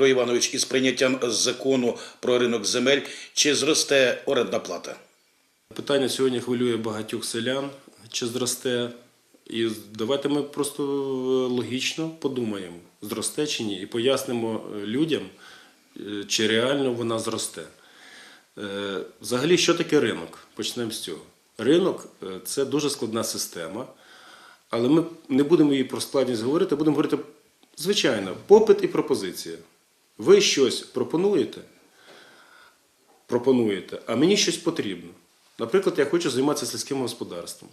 Дмитро Іванович, із прийняттям закону про ринок земель, чи зросте орендна плата? Питання сьогодні хвилює багатьох селян, чи зросте. І давайте ми просто е, логічно подумаємо, зросте чи ні, і пояснимо е, людям, е, чи реально вона зросте. Взагалі, що таке ринок? Почнемо з цього. Ринок це дуже складна система, але ми не будемо її про складність говорити, будемо говорити звичайно, попит і пропозиція. Ви щось пропонуєте, пропонуєте, а мені щось потрібно. Наприклад, я хочу займатися сільським господарством.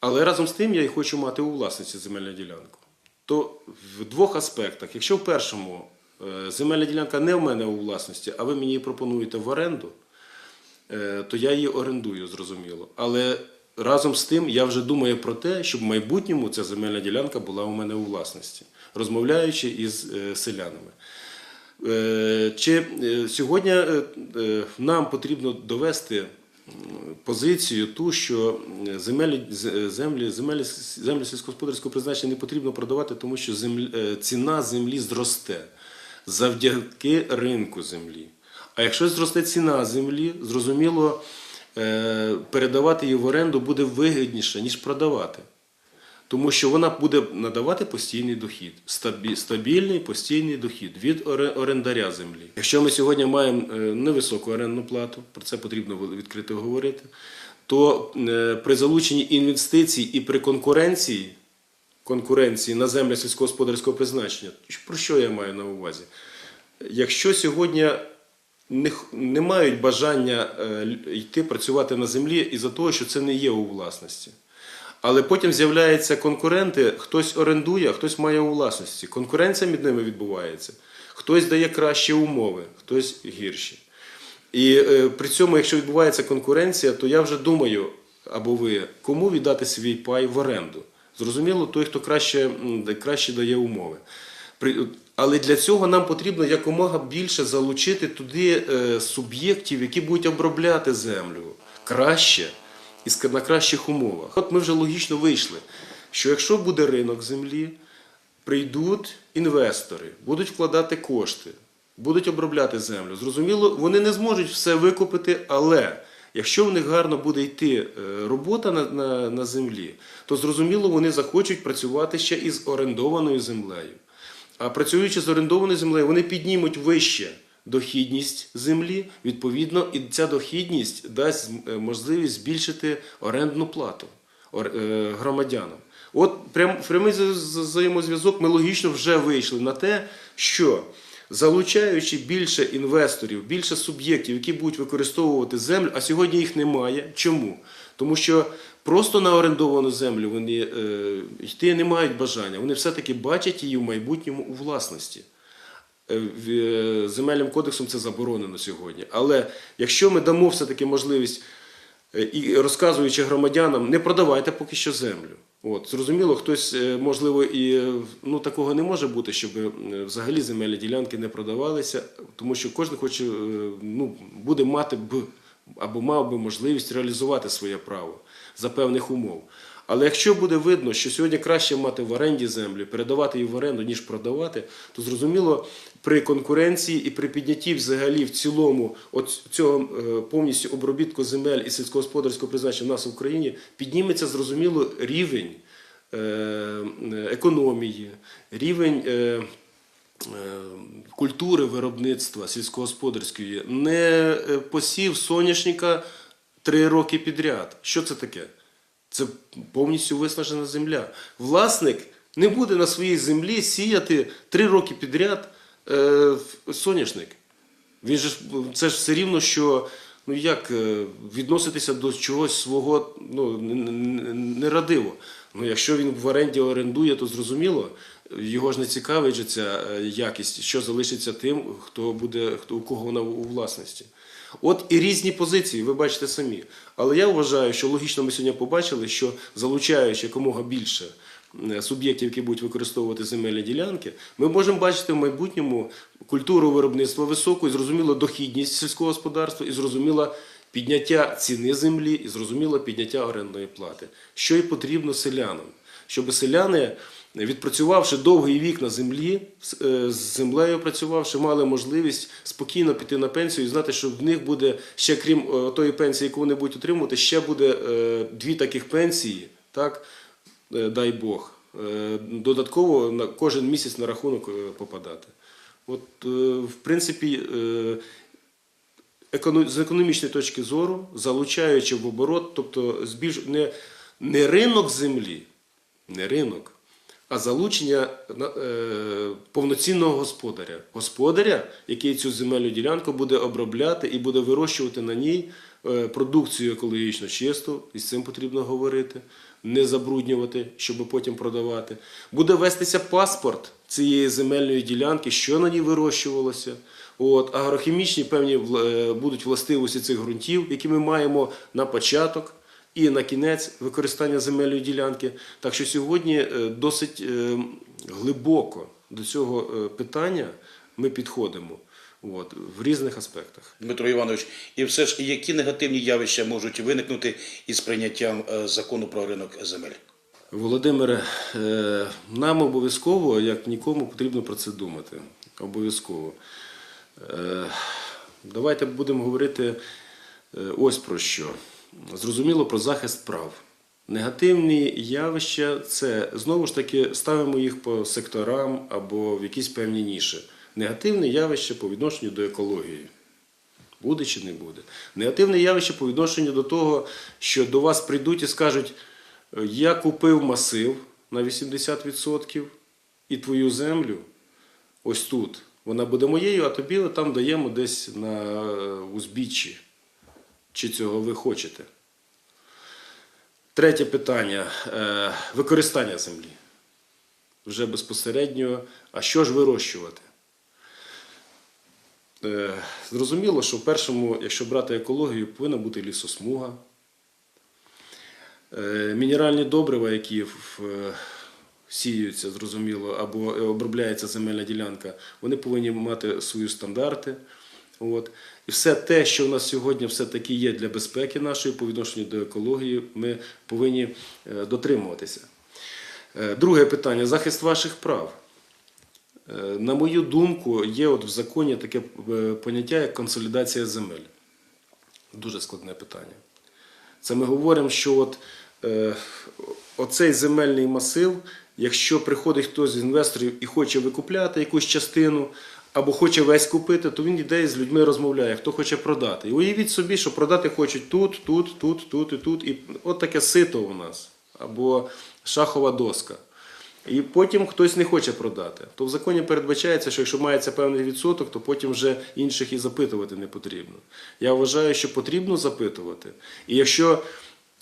Але разом з тим я і хочу мати у власності земельну ділянку. То в двох аспектах. Якщо в першому е, земельна ділянка не в мене у власності, а ви мені її пропонуєте в оренду, е, то я її орендую, зрозуміло. Але разом з тим я вже думаю про те, щоб в майбутньому ця земельна ділянка була у мене у власності, розмовляючи із е, селянами. Е, Чи е, сьогодні нам потрібно довести позицію ту, що земель, з- землі, землі сільськогосподарського призначення не потрібно продавати, тому що землі, ціна землі зросте завдяки ринку землі. А якщо зросте ціна землі, зрозуміло, передавати її в оренду буде вигідніше, ніж продавати. Тому що вона буде надавати постійний дохід, стабільний постійний дохід від орендаря землі. Якщо ми сьогодні маємо е, невисоку орендну плату, про це потрібно відкрито говорити, то е, при залученні інвестицій і при конкуренції, конкуренції на землях сільськогосподарського призначення, про що я маю на увазі? Якщо сьогодні не, не мають бажання е, йти працювати на землі із-за того, що це не є у власності. Але потім з'являються конкуренти, хтось орендує, хтось має у власності. Конкуренція між ними відбувається. Хтось дає кращі умови, хтось гірші. І е, при цьому, якщо відбувається конкуренція, то я вже думаю, або ви, кому віддати свій пай в оренду. Зрозуміло, той, хто краще, краще дає умови. Але для цього нам потрібно якомога більше залучити туди е, суб'єктів, які будуть обробляти землю краще і на кращих умовах. От ми вже логічно вийшли, що якщо буде ринок землі, прийдуть інвестори, будуть вкладати кошти, будуть обробляти землю. Зрозуміло, вони не зможуть все викупити, але якщо в них гарно буде йти е, робота на, на, на землі, то зрозуміло, вони захочуть працювати ще із орендованою землею. А працюючи з орендованою землею, вони піднімуть вище дохідність землі. Відповідно, і ця дохідність дасть е, можливість збільшити орендну плату е, громадянам. От прям прямий за- за- взаємозв'язок ми логічно вже вийшли на те, що залучаючи більше інвесторів, більше суб'єктів, які будуть використовувати землю, а сьогодні їх немає. Чому? Тому що просто на орендовану землю вони е, йти не мають бажання. Вони все-таки бачать її в майбутньому у власності. Е, е, Земельним кодексом це заборонено сьогодні. Але якщо ми дамо все-таки можливість е, і розказуючи громадянам, не продавайте поки що землю. От, зрозуміло, хтось, е, можливо, і ну, такого не може бути, щоб взагалі земельні ділянки не продавалися, тому що кожен хоче, ну, буде мати б або мав би можливість реалізувати своє право за певних умов. Але якщо буде видно, що сьогодні краще мати в оренді землю, передавати її в оренду, ніж продавати, то зрозуміло, при конкуренції і при піднятті взагалі в цілому цього е, повністю обробітку земель і сільськогосподарського призначення в нас в Україні підніметься зрозуміло рівень е, економії, рівень. Е, Культури виробництва сільськогосподарської не е, посів соняшника три роки підряд. Що це таке? Це повністю виснажена земля. Власник не буде на своїй землі сіяти три роки підряд е, соняшник. Він же це ж все рівно, що ну як е, відноситися до чогось свого ну, нерадиво. Ну, якщо він в оренді орендує, то зрозуміло, його ж не цікавить ця е, якість, що залишиться тим, хто буде, хто у кого вона у власності. От і різні позиції, ви бачите самі. Але я вважаю, що логічно ми сьогодні побачили, що залучаючи якомога більше е, суб'єктів, які будуть використовувати земельні ділянки, ми можемо бачити в майбутньому культуру виробництва високу і зрозуміло дохідність сільського господарства, і зрозуміло підняття ціни землі, і зрозуміло підняття орендної плати, що і потрібно селянам. щоб селяни, відпрацювавши довгий вік на землі, з- е, землею працювавши, мали можливість спокійно піти на пенсію і знати, що в них буде ще крім е, тої пенсії, яку вони будуть отримувати, ще буде е, дві таких пенсії, так, дай Бог, додатково на кожен місяць на рахунок попадати. От, в принципі, з економічної точки зору, залучаючи в оборот, тобто збільш... не, не ринок землі, не ринок, а залучення е, повноцінного господаря. Господаря, який цю земельну ділянку буде обробляти і буде вирощувати на ній продукцію екологічно чисту, і з цим потрібно говорити, не забруднювати, щоб потім продавати. Буде вестися паспорт цієї земельної ділянки, що на ній вирощувалося. От, агрохімічні певні е, будуть властивості цих ґрунтів, які ми маємо на початок і на кінець використання земельної ділянки. Так що сьогодні е, досить е, глибоко до цього е, питання ми підходимо от, в різних аспектах. Дмитро Іванович, і все ж які негативні явища можуть виникнути із прийняттям е, закону про ринок земель? Володимире, е, нам обов'язково, як нікому, потрібно про це думати. Обов'язково. Е, Давайте будемо говорити ось про що. Зрозуміло про захист прав. Негативні явища це знову ж таки ставимо їх по секторам або в якісь певні ніші. Негативне явище по відношенню до екології. Буде чи не буде. Негативне явище по відношенню до того, що до вас прийдуть і скажуть, «Е, я купив масив на 80% і твою землю ось тут. Вона буде моєю, а тобі там даємо десь на е, узбіччі. Чи цього ви хочете? Третє питання Е, використання землі. Вже безпосередньо, а що ж вирощувати? Е, Зрозуміло, що в першому, якщо брати екологію, повинна бути лісосмуга. Е, Мінеральні добрива, які в- е, сіються, зрозуміло, або обробляється земельна ділянка, вони повинні мати свої стандарти. От. І все те, що у нас сьогодні все-таки є для безпеки нашої по відношенню до екології, ми повинні дотримуватися. Друге питання захист ваших прав. Е, На мою думку, є от в законі таке е, поняття, як консолідація земель. Дуже складне питання. Це ми говоримо, що от, е, оцей земельний масив, якщо приходить хтось з інвесторів і хоче викупляти якусь частину, або хоче весь купити, то він йде і з людьми розмовляє, хто хоче продати. І уявіть собі, що продати хочуть тут, тут, тут, тут і тут. І от таке сито у нас, або шахова доска. І потім хтось не хоче продати. То в законі передбачається, що якщо мається певний відсоток, то потім вже інших і запитувати не потрібно. Я вважаю, що потрібно запитувати. І якщо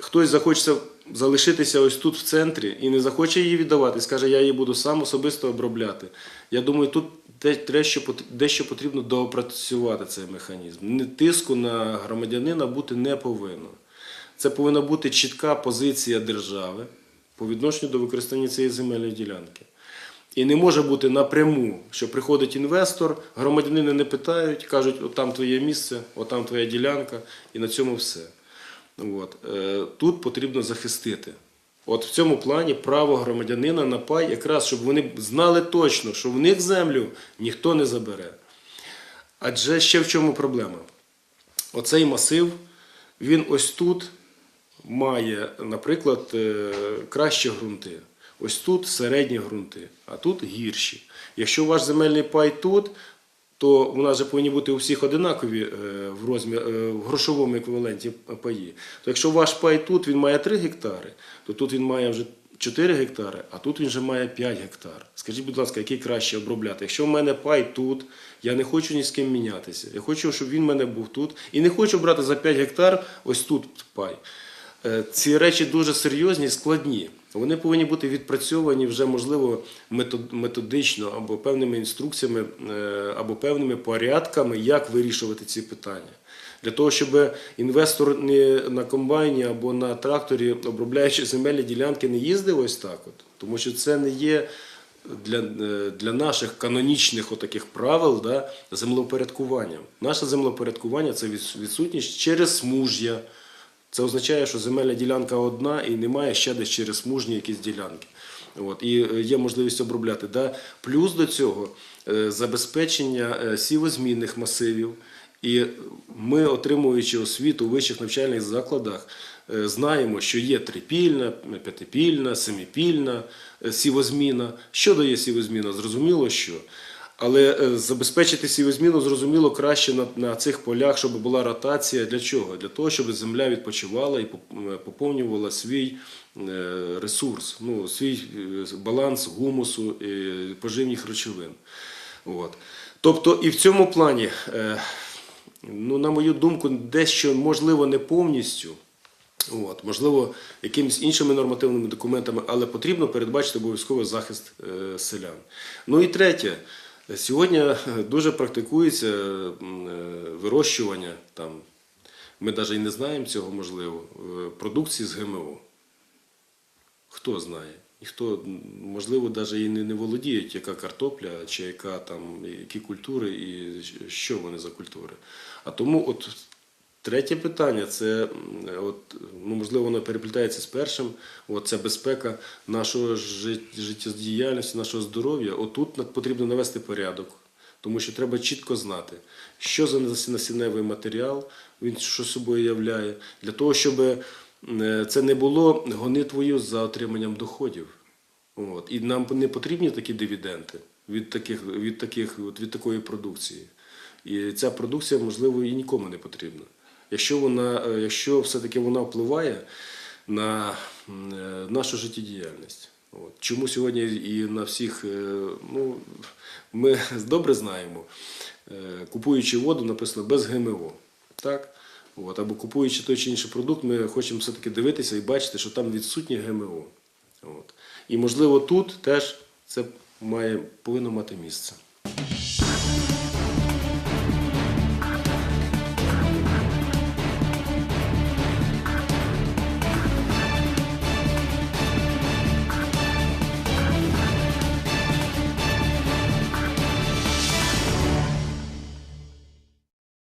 хтось захочеться залишитися ось тут в центрі і не захоче її віддавати, скаже, я її буду сам особисто обробляти. Я думаю, тут дещо потрібно доопрацювати цей механізм. Не- Тиску на громадянина бути не повинно. Це повинна бути чітка позиція держави по відношенню до використання цієї земельної ділянки. І не може бути напряму, що приходить інвестор, громадянини не питають, кажуть, от там твоє місце, от там твоя ділянка, і на цьому все. От. Е, Тут потрібно захистити. От в цьому плані право громадянина на пай, якраз щоб вони знали точно, що в них землю ніхто не забере. Адже ще в чому проблема? Оцей масив, він ось тут має, наприклад, е, кращі ґрунти. Ось тут середні ґрунти, а тут гірші. Якщо ваш земельний пай тут, то у нас же повинні бути у всіх одинакові е, в, розмір, е, в грошовому еквіваленті паї. То якщо ваш пай тут він має 3 гектари, то тут він має вже 4 гектари, а тут він вже має 5 гектар. Скажіть, будь ласка, який краще обробляти? Якщо в мене пай тут, я не хочу ні з ким мінятися. Я хочу, щоб він в мене був тут. І не хочу брати за 5 гектар ось тут пай. Е, Ці речі дуже серйозні і складні. Вони повинні бути відпрацьовані вже, можливо, методично або певними інструкціями, е, або певними порядками, як вирішувати ці питання. Для того, щоб інвестор не на комбайні або на тракторі, обробляючи земельні ділянки, не їздив ось так. От. Тому що це не є для, е, для наших канонічних отаких правил да, землеупорядкуванням. Наше землеупорядкування це відсутність через смуж'я. Це означає, що земельна ділянка одна і немає ще десь через смужні якісь ділянки. От, і е, є можливість обробляти. Да? Плюс до цього е, забезпечення е, сівозмінних масивів. І ми, отримуючи освіту у вищих навчальних закладах, знаємо, що є трипільна, п'ятипільна, семипільна е, сівозміна. Що дає сівозміна? Зрозуміло, що. Але е, забезпечити сівозміну зрозуміло краще на, на цих полях, щоб була ротація. Для чого? Для того, щоб земля відпочивала і е, поповнювала свій е, ресурс, ну, свій баланс гумусу і поживних речовин. От. Тобто, і в цьому плані, ну, на мою думку, дещо можливо не повністю. От, можливо, якимись іншими нормативними документами, але потрібно передбачити обов'язково захист селян. Ну і третє, сьогодні е, дуже практикується е, вирощування там. Ми навіть і не знаємо цього можливо, е, продукції з ГМО. Хто знає? Ніхто, можливо, навіть і не, володіють, яка картопля, чи яка там, які культури і що вони за культури. А тому от третє питання це, от, ну, можливо, воно переплітається з першим. От це безпека нашого жит- життєдіяльності, нашого здоров'я. Отут потрібно навести порядок. Тому що треба чітко знати, що за насі- насінневий матеріал, він що собою являє, для того, щоб е, це не було гонитвою за отриманням доходів. От. І нам не потрібні такі дивіденди від, таких, від, таких, від такої продукції. І ця продукція, можливо, і нікому не потрібна. Якщо, вона, е, якщо все-таки вона впливає на е, нашу життєдіяльність. От. Чому сьогодні і на всіх, е, ну, ми добре знаємо, купуючи воду, написано без ГМО. Так? От, або купуючи той чи інший продукт, ми хочемо все-таки дивитися і бачити, що там відсутні ГМО. От. І можливо тут теж це має, повинно мати місце.